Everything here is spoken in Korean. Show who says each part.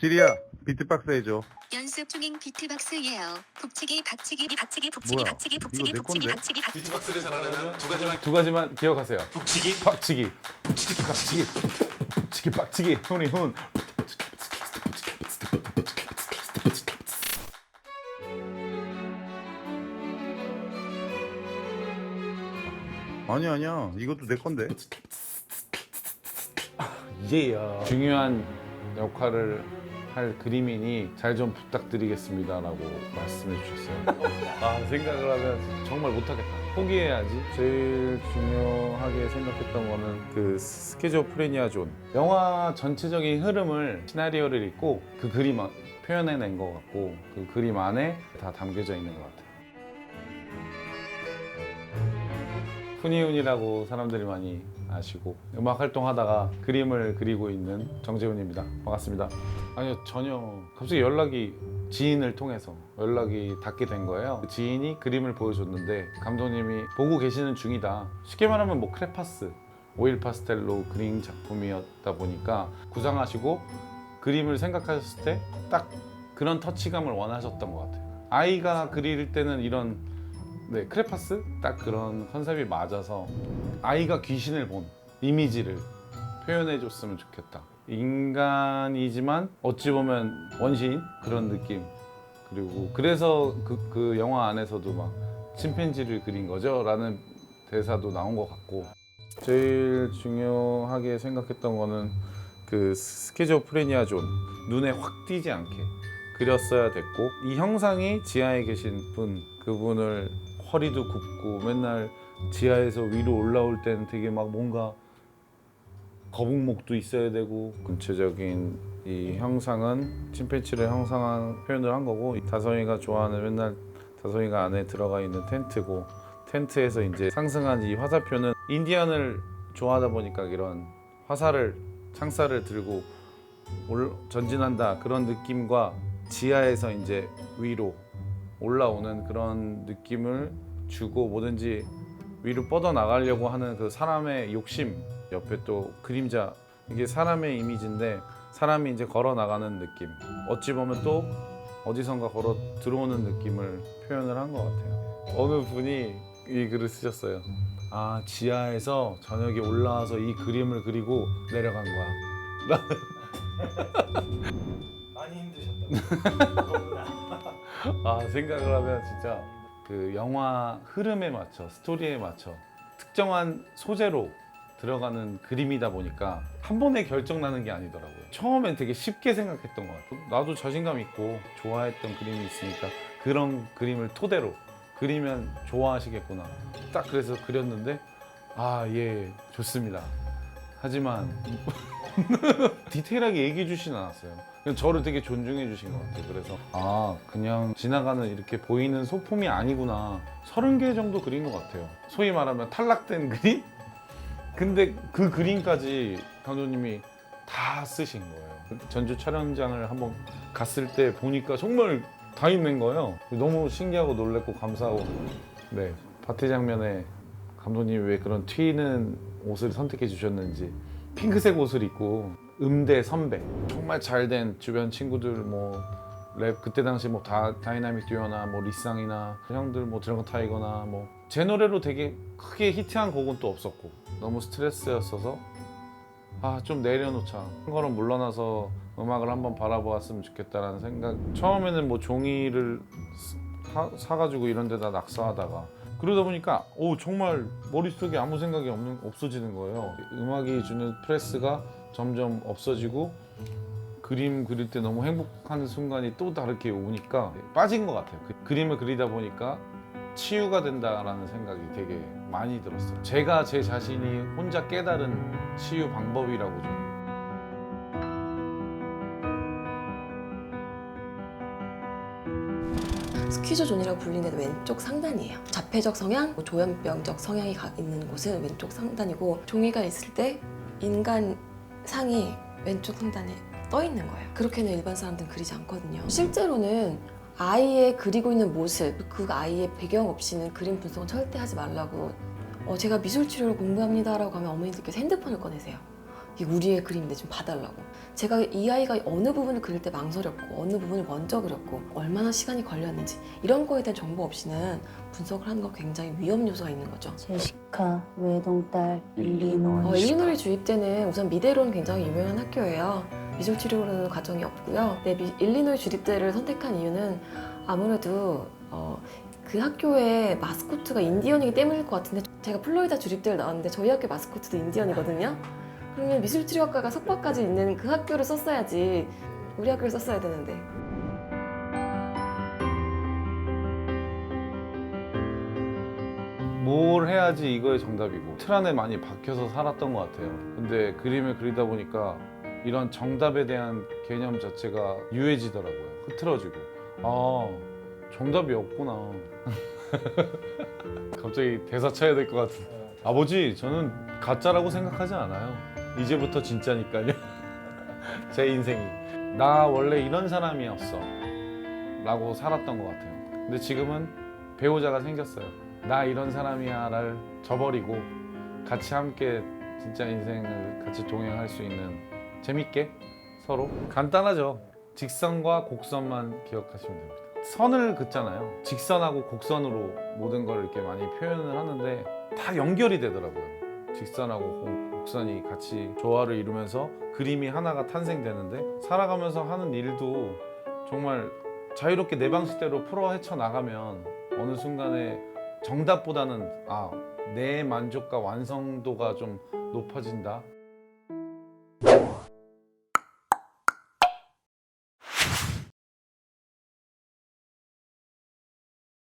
Speaker 1: 시리야 비트박스 해줘
Speaker 2: 연습 중인 비트박스예요. 북치기, 박치기, 박치기, 북치기,
Speaker 1: 뭐야?
Speaker 2: 박치기, 북치기,
Speaker 1: 내
Speaker 2: 북치기,
Speaker 1: 건데?
Speaker 2: 박치기, 박치기.
Speaker 3: 비트박스를 잘하려면 두 가지만
Speaker 4: 두 가지만 기억하세요.
Speaker 3: 북치기
Speaker 4: 박치기, 북치기, 박치기, 북치기, 박치기, 훈이 훈.
Speaker 1: 아니야 아니야 이것도 내 건데
Speaker 4: 예요. 중요한 역할을 할 그림이니 잘 좀 부탁드리겠습니다라고 말씀해 주셨어요. 아 생각을 하면 정말 못하겠다. 포기해야지. 제일 중요하게 생각했던 거는 그 스키조프레니아 존. 영화 전체적인 흐름을 시나리오를 읽고 그 그림 안- 표현해낸 것 같고 그 그림 안에 다 담겨져 있는 것 같아요. 훈이훈이라고 사람들이 많이 아시고 음악 활동하다가 그림을 그리고 있는 정재훈입니다. 반갑습니다. 아니요 전혀 갑자기 연락이 지인을 통해서 연락이 닿게 된 거예요. 지인이 그림을 보여줬는데 감독님이 보고 계시는 중이다. 쉽게 말하면 뭐 크레파스, 오일 파스텔로 그린 작품이었다 보니까 구상하시고 그림을 생각하셨을 때 딱 그런 터치감을 원하셨던 것 같아요. 아이가 그릴 때는 이런 네, 크레파스 딱 그런 컨셉이 맞아서 아이가 귀신을 본 이미지를 표현해 줬으면 좋겠다. 인간이지만 어찌 보면 원시인 그런 느낌. 그리고 그래서 그, 그 영화 안에서도 막 침팬지를 그린 거죠? 라는 대사도 나온 것 같고 제일 중요하게 생각했던 거는 그 스키조프레니아 존 눈에 확 띄지 않게 그렸어야 됐고 이 형상이 지하에 계신 분 그분을 허리도 굽고 맨날 지하에서 위로 올라올 때는 되게 막 뭔가 거북목도 있어야 되고 구체적인 이 형상은 침팬치를 형상한 표현을 한 거고 이 다솜이가 좋아하는 맨날 다솜이가 안에 들어가 있는 텐트고 텐트에서 이제 상승한 이 화살표는 인디언을 좋아하다 보니까 이런 화살을 창살을 들고 올, 전진한다 그런 느낌과 지하에서 이제 위로 올라오는 그런 느낌을 주고 뭐든지 위로 뻗어 나가려고 하는 그 사람의 욕심 옆에 또 그림자. 이게 사람의 이미지인데 사람이 이제 걸어 나가는 느낌. 어찌 보면 또 어디선가 걸어 들어오는 느낌을 표현을 한 것 같아요. 어느 분이 이 글을 쓰셨어요. 아 지하에서 저녁에 올라와서 이 그림을 그리고 내려간 거야.
Speaker 3: 많이 힘드셨다고
Speaker 4: 아 생각을 하면 진짜 그 영화 흐름에 맞춰 스토리에 맞춰 특정한 소재로 들어가는 그림이다 보니까 한 번에 결정 나는 게 아니더라고요. 처음엔 되게 쉽게 생각했던 것 같아요. 나도 자신감 있고 좋아했던 그림이 있으니까 그런 그림을 토대로 그리면 좋아하시겠구나. 딱 그래서 그렸는데 아 예 좋습니다. 하지만 디테일하게 얘기해 주진 않았어요. 그냥 저를 되게 존중해 주신 것 같아요. 그래서 아 그냥 지나가는 이렇게 보이는 소품이 아니구나. 서른 개 정도 그린 것 같아요. 소위 말하면 탈락된 그림? 근데 그 그림까지 감독님이 다 쓰신 거예요. 전주 촬영장을 한번 갔을 때 보니까 정말 다 있는 거예요. 너무 신기하고 놀랬고 감사하고 네 파티 장면에 감독님이 왜 그런 튀는 옷을 선택해 주셨는지. 핑크색 옷을 입고 음대 선배. 정말 잘 된 주변 친구들 뭐 랩 그때 당시 뭐 다 다이나믹 듀오나 뭐 리쌍이나 형들 뭐 드래곤 타이거나 뭐 제 노래로 되게 크게 히트한 곡은 또 없었고 너무 스트레스였어서 아 좀 내려놓자. 한 걸음 물러나서 음악을 한번 바라보았으면 좋겠다라는 생각. 처음에는 뭐 종이를 사, 사가지고 이런 데다 낙서하다가 그러다 보니까 오 정말 머릿속에 아무 생각이 없는 없어지는 거예요. 음악이 주는 프레스가 점점 없어지고 그림 그릴 때 너무 행복한 순간이 또 다르게 오니까 빠진 것 같아요. 그, 그림을 그리다 보니까 치유가 된다라는 생각이 되게 많이 들었어요. 제가 제 자신이 혼자 깨달은 치유 방법이라고 좀
Speaker 5: 스퀴즈존이라고 불리는 왼쪽 상단이에요. 자폐적 성향, 뭐 조현병적 성향이 가- 있는 곳은 왼쪽 상단이고 종이가 있을 때 인간 상이 왼쪽 상단에 떠 있는 거예요. 그렇게는 일반 사람들은 그리지 않거든요. 실제로는 아이의 그리고 있는 모습, 그 아이의 배경 없이는 그림 분석은 절대 하지 말라고 어, 제가 미술 치료를 공부합니다라고 하면 어머니들께서 핸드폰을 꺼내세요. 이게 우리의 그림인데 좀 봐달라고. 제가 이 아이가 어느 부분을 그릴 때 망설였고 어느 부분을 먼저 그렸고 얼마나 시간이 걸렸는지 이런 거에 대한 정보 없이는 분석을 하는 거 굉장히 위험 요소가 있는 거죠.
Speaker 6: 제시카, 외동딸, 일리노이.
Speaker 5: 어, 일리노이 주립대는 우선 미대로는 굉장히 유명한 학교예요. 미술치료로는 과정이 없고요. 네, 미- 일리노이 주립대를 선택한 이유는 아무래도 어, 그 학교의 마스코트가 인디언이기 때문일 것 같은데 제가 플로리다 주립대를 나왔는데 저희 학교 마스코트도 인디언이거든요. 그러면 미술치료학과가 석박까지 있는 그 학교를 썼어야지 우리 학교를 썼어야 되는데
Speaker 4: 뭘 해야지 이거의 정답이고 틀 안에 많이 박혀서 살았던 것 같아요. 근데 그림을 그리다 보니까 이런 정답에 대한 개념 자체가 유해지더라고요. 흐트러지고 아 정답이 없구나. 갑자기 대사 쳐야 될 것 같은. 아버지 저는 가짜라고 생각하지 않아요. 이제부터 진짜니까요. 제 인생이 나 원래 이런 사람이었어. 라고 살았던 것 같아요. 근데 지금은 배우자가 생겼어요. 나 이런 사람이야를 저버리고 같이 함께 진짜 인생을 같이 동행할 수 있는 재밌게 서로 간단하죠. 직선과 곡선만 기억하시면 됩니다. 선을 긋잖아요. 직선하고 곡선으로 모든 걸 이렇게 많이 표현을 하는데 다 연결이 되더라고요. 직선하고 곡- 곡선이 같이 조화를 이루면서 그림이 하나가 탄생되는데 살아가면서 하는 일도 정말 자유롭게 내 방식대로 풀어 헤쳐 나가면 어느 순간에 정답보다는 아 내 만족과 완성도가 좀 높아진다